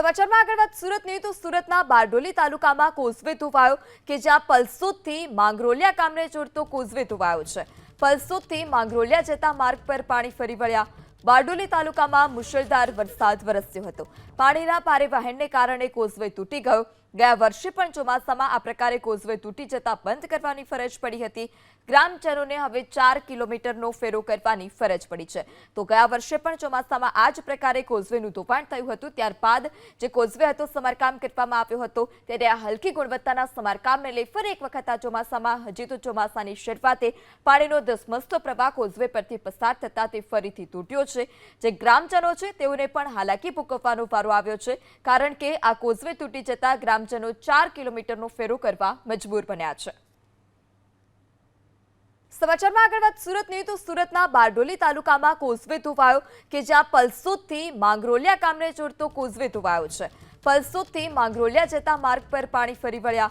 સમાચારમાં આગળ વાત સુરતની તો સુરતના બારડોલી તાલુકામાં કોઝવે ધોવાયો કે જ્યાં પલસોદથી માંગરોલિયા ગામને જોડતો કોઝવે ધોવાયો છે. પલસોદથી માંગરોલિયા જતા માર્ગ પર પાણી ફરી વળ્યા. બારડોલી તાલુકામાં મુશળધાર વરસાદ વરસ્યો હતો. પાણીના ભારે વહેણને કારણે કોઝવે તૂટી ગયો. ગયા વર્ષે પણ ચોમાસામાં આ પ્રકારે કોઝવે તૂટી જતા બંધ કરવાની ફરજ પડી હતી. ગ્રામજનોને હવે ચાર કિલોમીટરનો ફેરો કરવાની ફરજ પડી છે. તો ગયા વર્ષે પણ ચોમાસામાં આ જ પ્રકારે કોઝવેનું ધોવાણ થયું હતું. ત્યારબાદ જે કોઝવે હતો, સમારકામ કરવામાં આવ્યો હતો. ત્યારે આ હલકી ગુણવત્તાના સમારકામને લઈ ફરી એક વખત આ ચોમાસામાં, હજી તો ચોમાસાની શરૂઆતે પાણીનો ધસમસતો પ્રવાહ કોઝવે પરથી પસાર થતા તે ફરીથી તૂટ્યો છે. જે ગ્રામજનો છે, તેઓને પણ હાલાકી ભોગવવાનો વારો આવ્યો છે, કારણ કે આ કોઝવે તૂટી જતા ગ્રામજનો ચાર કિલોમીટરનો ફેરો કરવા મજબૂર બન્યા છે. સમાચારમાં આગળ વાત સુરતની, તો સુરતના બારડોલી તાલુકામાં કોઝવે ધોવાયો કે જ્યાં પલસોદથી માંગરોલિયા ગામને જોડતો કોઝવે ધોવાયો છે. પલસોદથી માંગરોલિયા જતા માર્ગ પર પાણી ફરી વળ્યા.